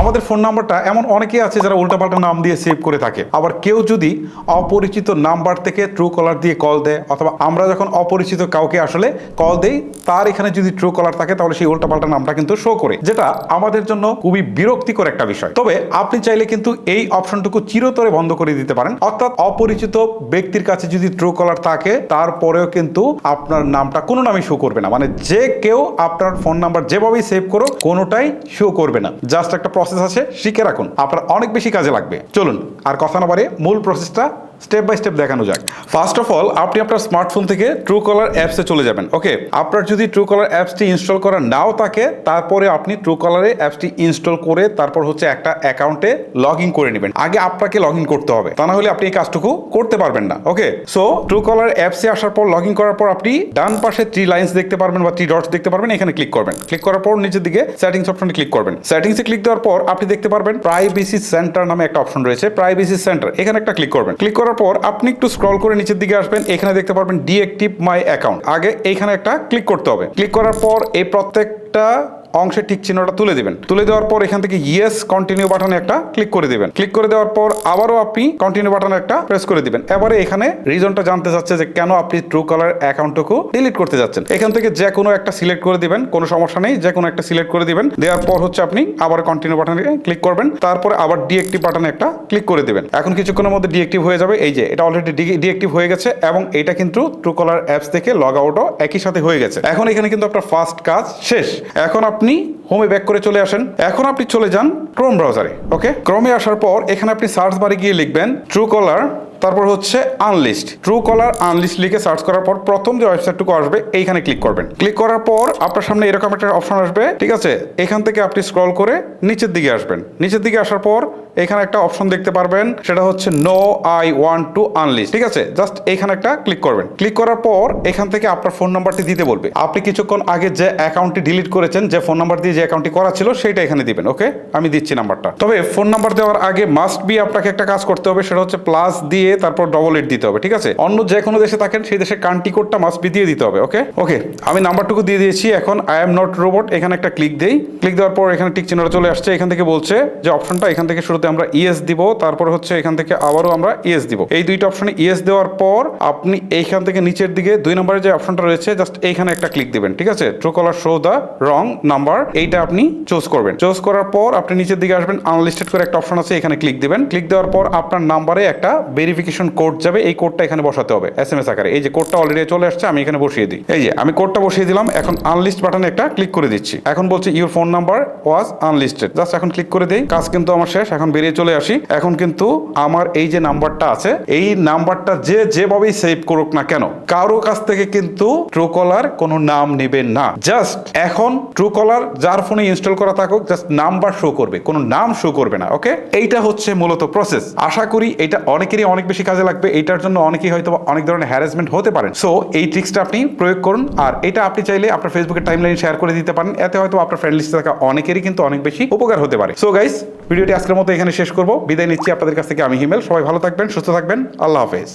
আমাদের ফোন নাম্বারটা এমন অনেকেই আছে যারা উল্টাপাল্টা নাম দিয়ে সেভ করে থাকে। আবার কেউ যদি অপরিচিত নাম্বার থেকে ট্রু কলার দিয়ে কল দেয়, অথবা আমরা যখন অপরিচিত কাউকে আসলে কল দেই, তার এখানে যদি ট্রু কলার থাকে, তাহলে সেই উল্টাপাল্টা নামটা কিন্তু শো করে, যেটা আমাদের জন্য খুবই বিরক্তিকর একটা বিষয়। তবে আপনি চাইলে কিন্তু এই অপশনটুকু চিরতরে বন্ধ করে দিতে পারেন। অর্থাৎ অপরিচিত ব্যক্তির কাছে যদি ট্রু কলার থাকে, তারপরেও কিন্তু আপনার নামটা কোনো নামই শো করবে না। মানে যে কেউ আপনার ফোন নাম্বার যেভাবেই সেভ করো কোনোটাই শো করবে না। জাস্ট একটা প্রসেস আছে, শিখে রাখুন। আপনার অনেক বেশি কাজে লাগবে। চলুন, আর কথা না বাড়ে মূল প্রসেসটা স্টেপ বাই স্টেপ দেখানো যাক। ফার্স্ট অফ অল আপনি আপনার স্মার্টফোন থেকে ট্রু কলার অ্যাপসে চলে যাবেন ওকে আপনার যদি ট্রু কলার অ্যাপসটি ইনস্টল করা নাও থাকে, তারপরে আপনি ট্রু কলারে অ্যাপসটি ইনস্টল করে তারপর হচ্ছে একটা অ্যাকাউন্টে লগ ইন করে নেবেন। আগে আপনাকে লগ ইন করতে হবে, তা না হলে আপনি এই কাজটুকু করতে পারবেন না ওকে সো ট্রু কলার অ্যাপসে আসার পর লগ ইন করার পর আপনি ডান পাশে থ্রি লাইন্স দেখতে পারবেন বা থ্রি ডটস দেখতে পারবেন, এখানে ক্লিক করবেন। ক্লিক করার পর নিচের দিকে সেটিংস অপশনে ক্লিক করবেন। সেটিংসে ক্লিক দেওয়ার পর আপনি দেখতে পারবেন প্রাইভেসি সেন্টার নামে একটা অপশন রয়েছে প্রাইভেসি সেন্টার এখানে একটা ক্লিক করবেন। ক্লিক করার পর আপনি একটু স্ক্রল করে নিচের দিকে আসবেন, এখানে দেখতে পারবেন ডিএক্টিভ মাই অ্যাকাউন্ট আগে এইখানে একটা ক্লিক করতে হবে। ক্লিক করার পর এই প্রত্যেকটা অংশের ঠিক চিহ্নটা তুলে দিবেন। তুলে দেওয়ার পর এখান থেকে ইয়েস কন্টিনিউ বাটনে একটা ক্লিক করে দিবেন। ক্লিক করে দেওয়ার পর আবারও আপনি কন্টিনিউ বাটনে একটা প্রেস করে দিবেন। এবারে এখানে রিজনটা জানতে চাচ্ছে যে কেন আপনি ট্রু কলার অ্যাকাউন্টটুকু ডিলিট করতে যাচ্ছেন। এখান থেকে যে কোনো একটা সিলেক্ট করে দিবেন, কোনো সমস্যা নেই, যে কোনো একটা সিলেক্ট করে দিবেন। দেওয়ার পর হচ্ছে আপনি আবার কন্টিনিউ বাটনে ক্লিক করবেন। তারপরে আবার ডিএক্টিভ বাটনে একটা ক্লিক করে দেবেন। এখন কিছুক্ষণের মধ্যে ডিএক্টিভ হয়ে যাবে। এই যে, এটা অলরেডি ডিএক্টিভ হয়ে গেছে এবং এটা কিন্তু ট্রুকলার অ্যাপস থেকে লগ আউটও একই সাথে হয়ে গেছে। এখন এখানে কিন্তু আপনার ফার্স্ট কাজ শেষ। এখন আপনি হোমে ব্যাক করে চলে আসেন। এখন আপনি চলে যান ক্রোম ব্রাউজারে ওকে ক্রোমে আসার পর এখানে আপনি সার্চ বারে গিয়ে লিখবেন ট্রু কলার তারপর হচ্ছে আনলিস্ট ট্রু কলার আনলিস্ট লিখে সার্চ করার পর প্রথম যে ওয়েবসাইটটুকু আসবে, এইখানে ক্লিক করবেন। ক্লিক করার পর আপনার সামনে এরকম একটা অপশন আসবে, ঠিক আছে? এখান থেকে আপনি স্ক্রল করে নিচের দিকে আসবেন। নিচের দিকে আসার পর এখানে একটা অপশন দেখতে পারবেন, সেটা হচ্ছে no I want to unlist ঠিক আছে? জাস্ট এখানে একটা ক্লিক করবেন। ক্লিক করার পর এখান থেকে আপনার ফোন নাম্বারটি দিতে বলবে। আপনি কিছুক্ষণ আগে যে অ্যাকাউন্টটি ডিলিট করেছেন, যে ফোন নাম্বার দিয়ে যে অ্যাকাউন্টটি করা ছিল সেটা এখানে দিবেন ওকে আমি দিচ্ছি নাম্বারটা তবে ফোন নাম্বার দেওয়ার আগে মাস্ট বি আপনাকে একটা কাজ করতে হবে, সেটা হচ্ছে প্লাস দিয়ে তারপর ডবল এইট দিতে হবে, ঠিক আছে? অন্য যে কোনো দেশে থাকেন, সেই দেশের কান্ট্রি কোডটা মাস্ট বি দিয়ে দিতে হবে ওকে ওকে আমি নাম্বারটুকু দিয়ে দিয়েছি, এখন আই এম নট রোবট এখানে একটা ক্লিক দেই। ক্লিক দেওয়ার পর এখানে টিক চিহ্নটা চলে আসছে, এখান থেকে বলছে যে অপশনটা এখান থেকে শুরুতে আমরা ইএস দিব, তারপর হচ্ছে এখান থেকে আবারও আমরা ইএস দিব। এই দুইটা অপশনে ইএস দেওয়ার পর আপনি এইখান থেকে নিচের দিকে, দুই নম্বরে যে অপশনটা রয়েছে জাস্ট এইখানে একটা ক্লিক দিবেন, ঠিক আছে? True caller show the wrong number এইটা আপনি চুজ করবেন। চুজ করার পর আপনি নিচের দিকে আসবেন আনলিস্টেড করে একটা অপশন আছে, এখানে ক্লিক দিবেন। ক্লিক দেওয়ার পর আপনার নাম্বারে একটা ভেরিফিকেশন কোড যাবে, এই কোডটা এখানে বসাতে হবে এস এম এস আকারে। এই যে কোডটা অলরেডি চলে আসছে, আমি এখানে বসিয়ে দিই। এই যে, আমি কোডটা বসিয়ে দিলাম, এখন আনলিস্ট বাটনে একটা ক্লিক করে দিচ্ছি। এখন বলছে your phone number was unlisted just এখন ক্লিক করে দিই, কাজ কিন্তু আমার শেষ, এখন বেরিয়ে চলে আসি। এখন কিন্তু আমার এই যে নাম্বারটা আছে, এই নাম্বারটা যে যেভাবেই সেভ করুক না কেন, কারও কাছ থেকে কিন্তু ট্রু কলার কোনো নাম নেবে না। জাস্ট এখন ট্রু কলার যার ফোনে ইনস্টল করা থাকুক জাস্ট নাম্বার শো করবে, কোনো নাম শো করবে না ওকে এইটা হচ্ছে মূলত প্রসেস আশা করি এটা অনেকেরই, অনেক বেশি কাজে লাগবে এটার জন্য অনেকেই হয়তো অনেক ধরনের হ্যারাসমেন্ট হতে পারেন সো এই ট্রিক্সটা আপনি প্রয়োগ করুন, আর এটা আপনি চাইলে আপনার ফেসবুকের টাইমলাইন শেয়ার করে দিতে পারেন, এতে হয়তো আপনার ফ্রেন্ড লিস্টে থাকা অনেকেরই কিন্তু অনেক বেশি উপকার হতে পারে। সো গাইস ভিডিওটি আজকের মতো এখানে শেষ করব। বিদায় নিচ্ছি আপনাদের কাছ থেকে, আমি হিমেল, সবাই ভালো থাকবেন, সুস্থ থাকবেন, আল্লাহ হাফেজ।